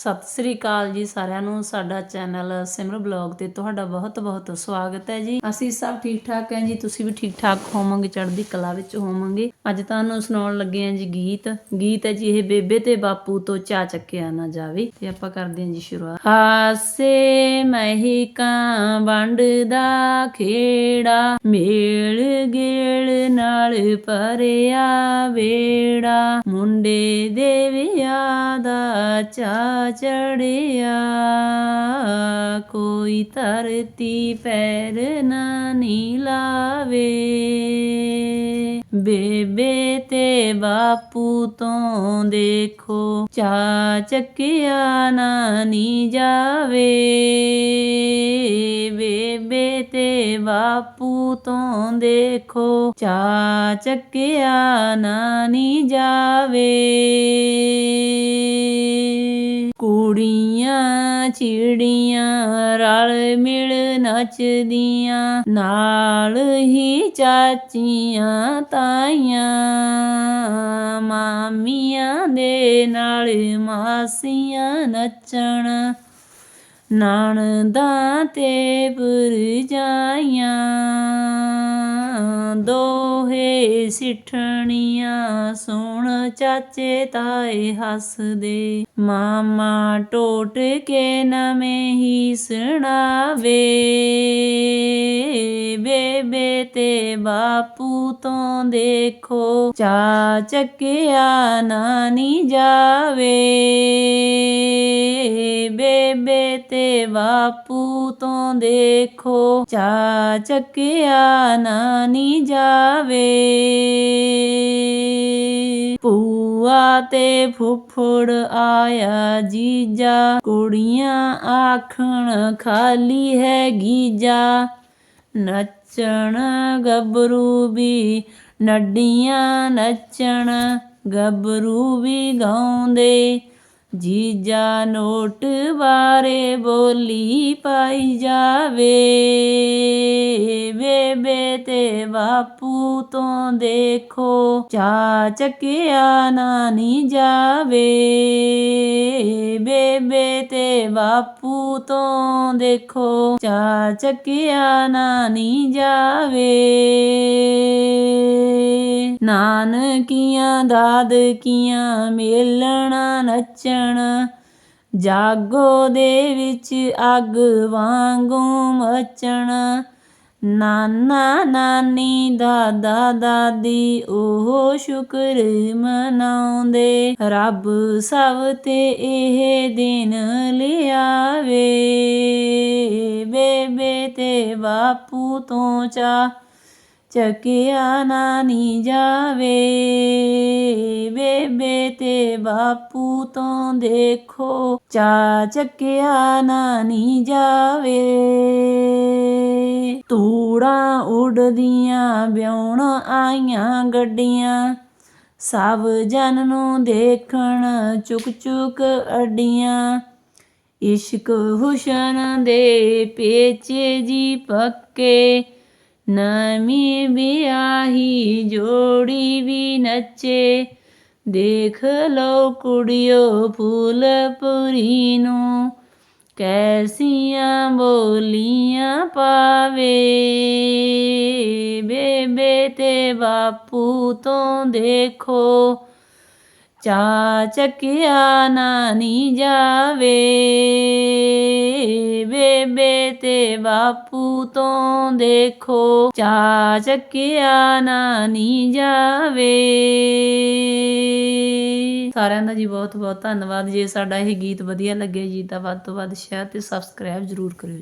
ਸਤਿ ਸ੍ਰੀ ਅਕਾਲ ਜੀ ਸਾਰਿਆਂ ਨੂੰ। ਸਾਡਾ ਚੈਨਲ ਸਿਮਰ ਬਲੌਗ ਤੇ ਤੁਹਾਡਾ ਬਹੁਤ-ਬਹੁਤ ਸਵਾਗਤ ਹੈ ਜੀ। ਅਸੀਂ ਸਭ ਠੀਕ ਠਾਕ ਹੈ ਜੀ। ਤੁਸੀਂ ਵੀ ਠੀਕ ਠਾਕ ਹੋਵੋਗੇ, ਚੜ੍ਹਦੀ ਕਲਾ ਵਿੱਚ ਹੋਵੋਗੇ। ਅੱਜ ਤੁਹਾਨੂੰ ਸੁਣਾਉਣ ਲੱਗੇ ਹਾਂ ਜੀ ਗੀਤ। ਗੀਤ ਹੈ ਜੀ ਇਹ ਬੇਬੇ ਤੇ ਬਾਪੂ ਤੋਂ ਚਾ ਚੱਕਿਆ ਨਾ ਜਾਵੇ। ਤੇ ਆਪਾਂ ਕਰਦੇ ਹਾਂ ਜੀ ਸ਼ੁਰੂਆਤ। ਹਾਸੇ ਮਹਿਕਾਂ ਵੰਡ ਦਾ ਖੇੜਾ, ਮੇਲ ਗੇਲ ਨਾਲ ਭਰਿਆ ਵੇੜਾ। ਮੁੰਡੇ ਦੇ ਵਿਆਹ ਦਾ ਚਾ ਚੜਿਆ, ਕੋਈ ਧਰਤੀ ਪੈਰ ਨਾ ਨੀ ਲਾਵੇ। ਬੇਬੇ ਤੇ ਬਾਪੂ ਤੋਂ ਦੇਖੋ ਚਾ ਚੱਕਿਆ ਨਾ ਨੀ ਜਾਵੇ। ਬੇਬੇ ਤੇ ਬਾਪੂ ਤੋਂ ਦੇਖੋ ਚਾ ਚੱਕਿਆ ਨਾ ਨੀ ਜਾਵੇ। ਕੁੜੀਆਂ ਚਿੜੀਆਂ ਰਲ ਮਿਲ ਨੱਚਦੀਆਂ, ਨਾਲ ਹੀ ਚਾਚੀਆਂ ਤਾਈਆਂ, ਮਾਮੀਆਂ ਦੇ ਨਾਲ ਮਾਸੀਆਂ ਨੱਚਣ, ਨਣਦਾਂ ਤੇ ਭਰਜਾਈਆਂ ਦੋਹੇ ਸਿੱਠਣੀਆਂ, ਸੁਣ ਚਾਚੇ ਤਾਏ ਹੱਸਦੇ। ਮਾਮਾ ਟੋਟ ਕੇ ਨਵੇਂ ਹੀ ਸੁਣਾਵੇ। ਬੇਬੇ ਤੇ ਬਾਪੂ ਤੋਂ ਦੇਖੋ ਚਾ ਚੱਕਿਆ ਨਾ ਨੀ ਜਾਵੇ। ਬੇਬੇ ਤੇ ਬਾਪੂ ਤੋਂ ਦੇਖੋ ਚਾ ਚੱਕਿਆ ਨਾ ਨੀ ਜਾਵੇ। ਪੂਆ ਤੇ ਫੁੱਫੜ ਆਇਆ ਜੀਜਾ, ਕੁੜੀਆਂ ਆਖਣ ਖਾਲੀ ਹੈ ਗੀਜਾ। ਨੱਚਣ ਗੱਭਰੂ ਵੀ, ਨੱਡੀਆਂ ਨੱਚਣ ਗੱਭਰੂ ਵੀ ਗਾਉਂਦੇ। ਜੀਜਾ ਨੋਟ ਬਾਰੇ ਬੋਲੀ ਪਾਈ ਜਾਵੇ। ਬੇਬੇ ਤੇ ਬਾਪੂ ਤੋਂ ਦੇਖੋ ਚਾ ਚੱਕਿਆ ਨਾਨੀ ਜਾਵੇ। ਬੇਬੇ ਤੇ ਬਾਪੂ ਤੋਂ ਦੇਖੋ ਚਾ ਚੱਕਿਆ ਨਾਨੀ ਜਾਵੇ। ਨਾਨਕੀਆਂ ਦਾਦਕੀਆਂ ਮੇਲਣਾ ਨੱਚਣ ਜਾਗੋ ਦੇ ਵਿੱਚ ਅੱਗ ਵਾਂਗੂ ਮਚਣ। ਨਾਨਾ ਨਾਨੀ ਦਾਦਾ ਦਾਦੀ ਉਹ ਸ਼ੁਕਰ ਮਨਾਉਂਦੇ। ਰੱਬ ਸਭ ਤੇ ਇਹ ਦਿਨ ਲਿਆਵੇ। ਬੇਬੇ ਤੇ ਬਾਪੂ ਤੋਂ ਚਾ ਚੱਕਿਆ ਨਾ ਨੀ ਜਾਵੇ। ਬੇਬੇ ਤੇ ਬਾਪੂ ਤੋਂ ਦੇਖੋ, ਚਾ ਚੱਕਿਆ ਨਾ ਨੀ ਜਾਵੇ। ਤੂੜਾਂ ਉਡਦੀਆਂ ਵਿਉਣ ਆਈਆਂ ਗੱਡੀਆਂ। ਸਭ ਜਨ ਨੂੰ ਦੇਖਣ ਚੁੱਕ ਚੁਕ ਅੱਡੀਆਂ। ਇਸ਼ਕ ਹੁਸਨ ਦੇ ਪੇਚੇ ਜੀ ਪੱਕੇ। ਨਵੀਂ ਵਿਆਹੀ ਜੋੜੀ ਵੀ ਨੱਚੇ। ਦੇਖ ਲਓ ਕੁੜਿਓ ਫੁੱਲਪੁਰੀ ਨੂੰ ਕੈਸੀਆਂ ਬੋਲੀਆਂ ਪਾਵੇ। ਬੇਬੇ ਤੇ ਬਾਪੂ ਤੋਂ ਦੇਖੋ ਚਾ ਚੱਕਿਆ ਨਾ ਨਹੀਂ ਜਾਵੇ। ਬੇਬੇ ਤੇ ਬਾਪੂ ਤੋਂ ਦੇਖੋ ਚਾ ਚੱਕਿਆ ਨਾ ਨੀ ਜਾਵੇ। ਸਾਰਿਆਂ ਦਾ ਜੀ ਬਹੁਤ ਬਹੁਤ ਧੰਨਵਾਦ। ਜੇ ਸਾਡਾ ਇਹ ਗੀਤ ਵਧੀਆ ਲੱਗੇ ਜੀ, ਤਾਂ ਵੱਧ ਤੋਂ ਵੱਧ ਸ਼ੇਅਰ ਤੇ ਸਬਸਕ੍ਰਾਈਬ ਜ਼ਰੂਰ ਕਰਿਓ